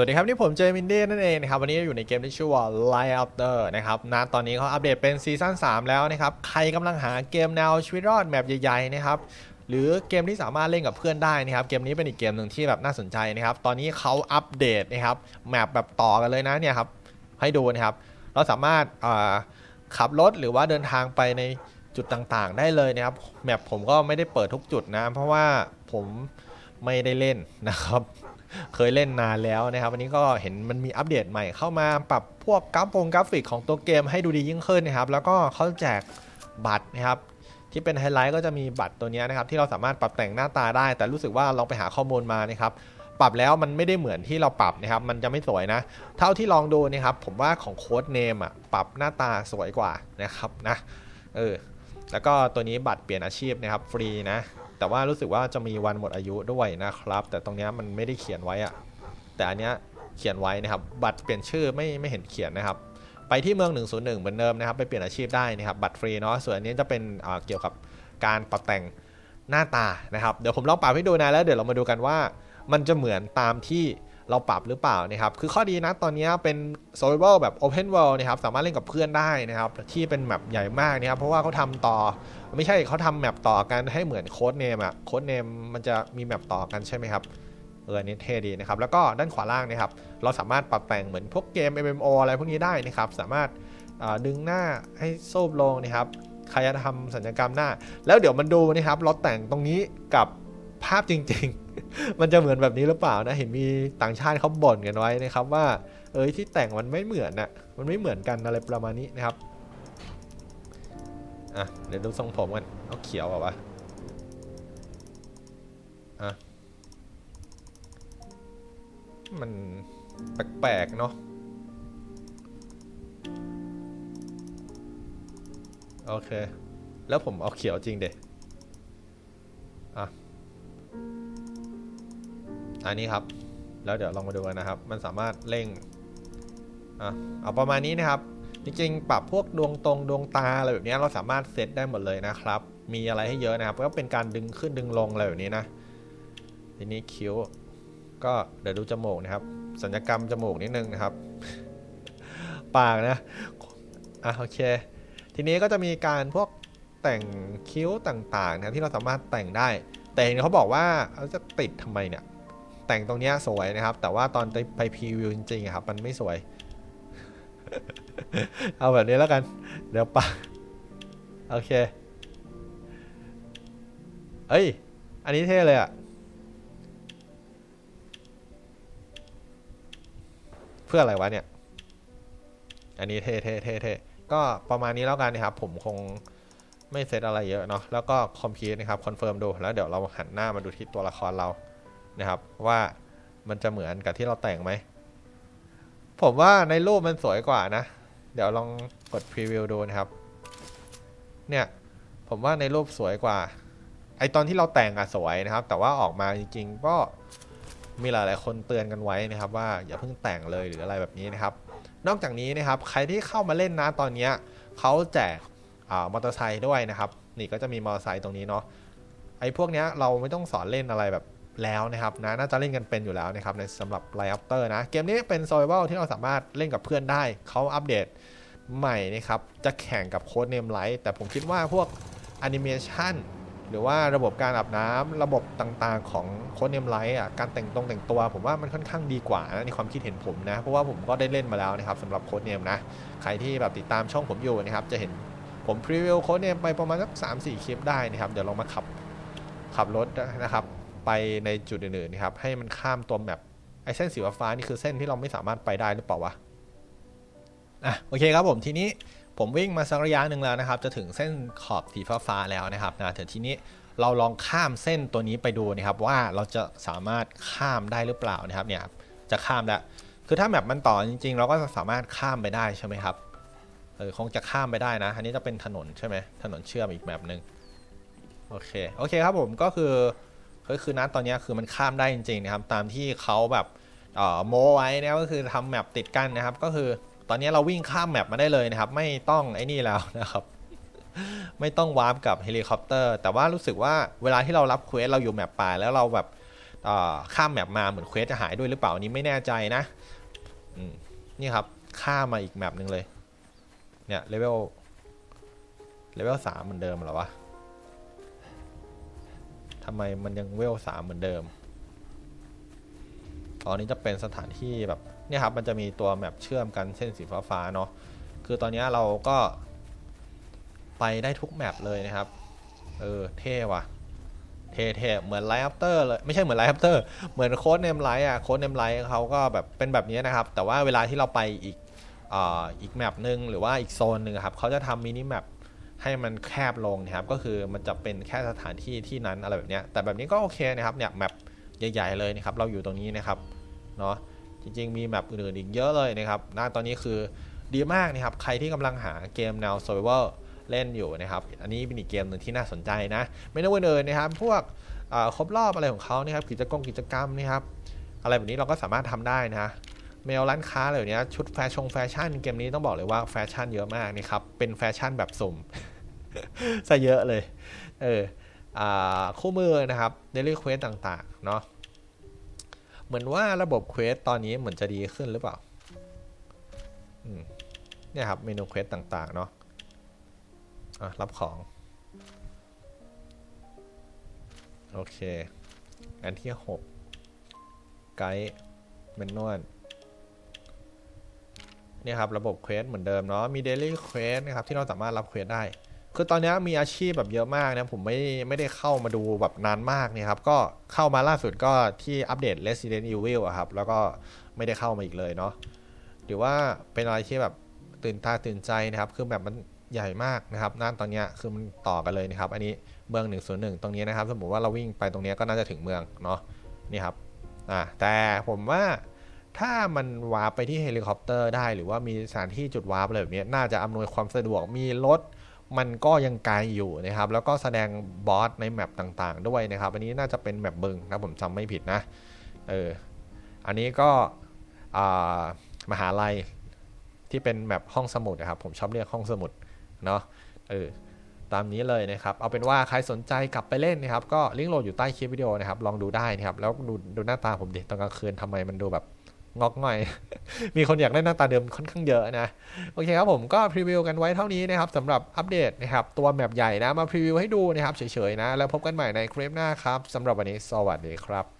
วัสดีครับ นี่ผมเจมินเด้นั่นเองนะครับ วันนี้อยู่ในเกมที่ชื่อว่า Light After นะครับนะตอนนี้เขาอัปเดตเป็นซีซั่น3 แล้วนะครับ ใครกำลังหาเกมแนวชีวิตรอดแมปใหญ่ๆนะครับหรือเกมที่สามารถเล่นกับเพื่อนได้นะครับ เกมนี้เป็นอีกเกมหนึ่งที่แบบน่าสนใจนะครับ ตอนนี้เขาอัปเดตนะครับแมปแบบต่อกันเลยนะเนี่ยครับให้ดูนะครับ เราสามารถขับรถหรือว่าเดินทางไปในจุดต่างๆ ได้เลยนะครับแมปผมก็ไม่ได้เปิดทุกจุดนะ เพราะว่าผมไม่ได้เล่นนะครับ เคยเล่นนานแล้วนะครับวันนี้ก็เห็นมันมีอัปเดตใหม่เข้ามาปรับพวกกราฟงกราฟิกของตัวเกมให้ดูดียิ่งขึ้นนะครับ แล้วก็เขาแจกบัตรนะครับที่เป็นไฮไลท์ก็จะมีบัตรตัวนี้นะครับที่เราสามารถปรับแต่งหน้าตาได้ แต่รู้สึกว่าลองไปหาข้อมูลมานะครับปรับแล้วมันไม่ได้เหมือนที่เราปรับนะครับมันจะไม่สวยนะ เท่าที่ลองดูนะครับผมว่าของโค้ดเนมอะปรับหน้าตาสวยกว่านะครับนะเออแล้วก็ตัวนี้บัตรเปลี่ยนอาชีพนะครับฟรีนะ แต่ว่ารู้สึกว่าจะมีวันหมดอายุด้วยนะครับ แต่ตรงนี้มันไม่ได้เขียนไว้อะแต่อันเนี้ยเขียนไว้นะครับ บัตรเปลี่ยนชื่อไม่ไม่เห็นเขียนนะครับ ไปที่เมือง 101 เหมือนเดิมนะครับ ไปเปลี่ยนอาชีพได้นะครับ บัตรฟรีเนาะ ส่วนอันนี้จะเป็นอ่าเกี่ยวกับการปรับแต่งหน้าตานะครับ เดี๋ยวผมลองปรับให้ดูนะแล้วเดี๋ยวเรามาดูกันว่า มันจะเหมือนตามที่ เราปรับหรือเปล่านะครับคือข้อดีนะตอนนี้เป็น survival แบบ open world นะครับสามารถเล่นกับเพื่อนได้นะครับที่เป็นแมปใหญ่มากนะครับเพราะว่าเขาทำต่อไม่ใช่เขาทำแมปต่อกันให้เหมือนโค้ดเนมอะโค้ดเนมมันจะมีแมปต่อกันใช่ไหมครับเออนนี้เท่ดีนะครับแล้วก็ด้านขวาล่างนะครับเราสามารถปรับแต่งเหมือนพวกเกม MMO อะไรพวกนี้ได้นะครับสามารถดึงหน้าให้โซบลงนะครับใครจะทำสัญญกรรมหน้า แล้วเดี๋ยวมันดูนะครับเราแต่งตรงนี้กับภาพจริง ๆ มันจะเหมือนแบบนี้หรือเปล่านะ เห็นมีต่างชาติเขาบ่นกันไว้นะครับว่า เอ้ยที่แต่งมันไม่เหมือนนะมันไม่เหมือนกันอะไรประมาณนี้นะครับ อะเดี๋ยวดูทรงผมกันเอาเขียวเหรอวะอะมันแปลกๆเนาะโอเค แล้วผมเอาเขียวจริงเด็อะ อันนี้ครับ แล้วเดี๋ยวลองมาดูกันนะครับ มันสามารถเร่งอะเอาประมาณนี้นะครับจริงๆปรับพวกดวงตรงดวงตาอะไรแบบเนี้ยเราสามารถเซตได้หมดเลยนะครับ มีอะไรให้เยอะนะครับ ก็เป็นการดึงขึ้นดึงลงอะไรแบบนี้นะ ทีนี้คิ้ว ก็เดี๋ยวดูจมูกนะครับ สัญญกรรมจมูกนิดนึงนะครับ ปากนะ อะโอเค ทีนี้ก็จะมีการพวกแต่งคิ้วต่างๆนะที่เราสามารถแต่งได้ แต่เห็นเขาบอกว่าเราจะติดทำไมเนี่ย แต่งตรงนี้สวยนะครับ แต่ว่าตอนไปพรีวิวจริงๆครับ มันไม่สวย เอาแบบนี้แล้วกัน เดี๋ยวปะโอเค เอ้ย อันนี้เท่เลยอะเพื่ออะไรวะเนี่ย อันนี้เท่เท่เท่เท่ก็ประมาณนี้แล้วกันนะครับ ผมคงไม่เซตอะไรเยอะเนาะแล้วก็คอมพิวนะครับคอนเฟิร์มดูแล้วเดี๋ยวเราหันหน้ามาดูที่ตัวละครเรา นะครับว่ามันจะเหมือนกับที่เราแต่งไหม ผมว่าในรูปมันสวยกว่านะ เดี๋ยวลองกดพรีวิวดูนะครับ เนี่ยผมว่าในรูปสวยกว่า ไอตอนที่เราแต่งอะสวยนะครับ แต่ว่าออกมาจริงๆก็มีหลายๆคนเตือนกันไว้นะครับ ว่าอย่าเพิ่งแต่งเลยหรืออะไรแบบนี้นะครับ นอกจากนี้นะครับ ใครที่เข้ามาเล่นนะตอนนี้เขาแจกมอเตอร์ไซค์ด้วยนะครับ นี่ก็จะมีมอเตอร์ไซค์ตรงนี้เนาะไอ้พวกเนี้ยเราไม่ต้องสอนเล่นอะไรแบบ แล้วนะครับนะน่าจะเล่นกันเป็นอยู่แล้วนะครับในสำหรับ l i อ e After นะเกมนี้เป็น Survival ที่เราสามารถเล่นกับเพื่อนได้เขาอัปเดตใหม่นะครับจะแข่งกับโค้ดเนมไลท์แต่ผมคิดว่าพวกแอนิเมชันหรือว่าระบบการอาบน้ำระบบต่างๆ ของโค้ดเนมไลท์อะการแต่งตรงแต่งตัวผมว่ามันค่อนข้างดีกว่านะในความคิดเห็นผมนะ เพราะว่าผมก็ได้เล่นมาแล้วนะครับสำหรับโค้ดเนมนะ ใครที่แบบติดตามช่องผมอยู่นะครับ จะเห็นผมพรีวิวโค้ดเนมไปประมาณสัก3-4คลิปได้นะครับ เดี๋ยวลองมาขับขับรถนะครับ ไปในจุดอื่นๆนะครับ ให้มันข้ามตัวแมปไอเส้นสีฟ้านี่คือเส้นที่เราไม่สามารถไปได้หรือเปล่าวะอะโอเคครับผมทีนี้ผมวิ่งมาสักระยะหนึ่งแล้วนะครับ จะถึงเส้นขอบสีฟ้าแล้วนะครับนะแต่ทีนี้เราลองข้ามเส้นตัวนี้ไปดูนะครับ ว่าเราจะสามารถข้ามได้หรือเปล่านะครับเนี่ยจะข้ามแล้วคือถ้าแมปมันต่อจริง ๆ เราก็สามารถข้ามไปได้ใช่ไหมครับเออคงจะข้ามไปได้นะ อันนี้จะเป็นถนนใช่ไหมถนนเชื่อมอีกแมปหนึ่งโอเคโอเคครับผมก็คือ ก็คือนัดตอนนี้คือมันข้ามได้จริงๆนะครับ ตามที่เขาแบบโมไว้นะก็คือทำแมปติดกันนะครับ ก็คือตอนนี้เราวิ่งข้ามแมปมาได้เลยนะครับ ไม่ต้องไอ้นี่แล้วนะครับ ไม่ต้องวาร์ปกับเฮลิคอปเตอร์ แต่ว่ารู้สึกว่าเวลาที่เรารับเควสเราอยู่แมปป่าแล้วเราแบบข้ามแมปมาเหมือนเควสจะหายด้วยหรือเปล่าอันนี้ไม่แน่ใจนะนี่ครับข้ามมาอีกแมปหนึ่งเลย เนี่ยเลเวลเลเวลสามเหมือนเดิมหรอวะำไมมันยังเวลสามเหมือนเดิม ตอนนี้จะเป็นสถานที่แบบเนี่ยครับมันจะมีตัวแมปเชื่อมกันเส้นสีฟ้าๆเนาะ คือตอนนี้เราก็ไปได้ทุกแมปเลยนะครับ เออเท่ว่ะ เท่ๆเหมือนไลท์อัปเตอร์เลย ไม่ใช่เหมือนไลท์อัปเตอร์ เหมือนโค้ดเนมไลท์อะ โค้ดเนมไลท์เขาก็แบบเป็นแบบนี้นะครับ แต่ว่าเวลาที่เราไปอีกอ,อีกแมปหนึ่งหรือว่าอีกโซนหนึ่งครับเขาจะทำมินิแมป ให้มันแคบลงนะครับก็คือมันจะเป็นแค่สถานที่ที่นั้นอะไรแบบนี้แต่แบบนี้ก็โอเคนะครับเนี่ยแมปใหญ่ ๆ เลยนะครับเราอยู่ตรงนี้นะครับเนาะจริง ๆ มีแมปอื่นๆอีกเยอะเลยนะครับหน้าตอนนี้คือดีมากนะครับใครที่กำลังหาเกมแนว survival เล่นอยู่นะครับ อันนี้เป็นอีกเกมหนึ่งที่น่าสนใจนะ ไม่ต้องเวินนะครับ พวกครบรอบอะไรของเขานะครับ กิจกรรมกิจกรรมนะครับ อะไรแบบนี้เราก็สามารถทำได้นะ เมลร้านค้าอะไรแบบเนี้ยชุดแฟชั่นแฟชั่นเกมนี้ต้องบอกเลยว่าแฟชั่นเยอะมากนี่ครับ เป็นแฟชั่นแบบสุ่มซะเยอะเลย เออคู่มือนะครับเดลี่เควสต่างๆ เนาะเหมือนว่าระบบเควสตอนนี้เหมือนจะดีขึ้นหรือเปล่าเนี่ยครับเมนูเควสต่างๆ เนาะะรับของ โอเค อันที่ 6 ไกด์เมนนวล เนี่ยครับระบบเควสเหมือนเดิมเนาะมีเดลี่เควสนะครับที่เราสามารถรับเควสได้ คือตอนนี้มีอาชีพแบบเยอะมากนะผมไม่ไม่ได้เข้ามาดูแบบนานมากเนี่ยครับก็เข้ามาล่าสุดก็ที่อัปเดต Resident Evil อะครับแล้วก็ไม่ได้เข้ามาอีกเลยเนาะหรือว่าเป็นอะไรที่แบบตื่นตาตื่นใจนะครับคือแบบมันใหญ่มากนะครับนั่นตอนนี้คือมันต่อกันเลยนะครับ อันนี้เมือง 101 ตรงนี้นะครับ สมมติว่าเราวิ่งไปตรงนี้ก็น่าจะถึงเมืองเนาะนี่ครับอ่าแต่ผมว่า ถ้ามันวาร์ปไปที่เฮลิคอปเตอร์ได้ หรือว่ามีสถานที่จุดวาร์ปอะไรแบบนี้น่าจะอำนวยความสะดวกมีรถมันก็ยังไกลอยู่นะครับ แล้วก็แสดงบอสในแมปต่างๆ ด้วยนะครับ อันนี้น่าจะเป็นแมปบึงนะผมจำไม่ผิดนะเอออันนี้ก็มหาลัยที่เป็นแมปห้องสมุดนะครับ ผมชอบเรียกห้องสมุดเนาะเออตามนี้เลยนะครับ เอาเป็นว่าใครสนใจกลับไปเล่นนะครับ ก็ลิงก์โหลดอยู่ใต้คลิปวิดีโอนะครับ ลองดูได้นะครับ แล้วดูดูหน้าตาผมดิตอนกลางคืนทำไมมันดูแบบ งอกหน่อย มีคนอยากได้หน้าตาเดิมค่อนข้างเยอะนะ โอเคครับผมก็พรีวิวกันไว้เท่านี้นะครับสำหรับอัปเดตนะครับ ตัวแมปใหญ่นะ มาพรีวิวให้ดูนะครับเฉยๆนะ แล้วพบกันใหม่ในคลิปหน้าครับสำหรับวันนี้สวัสดีครับ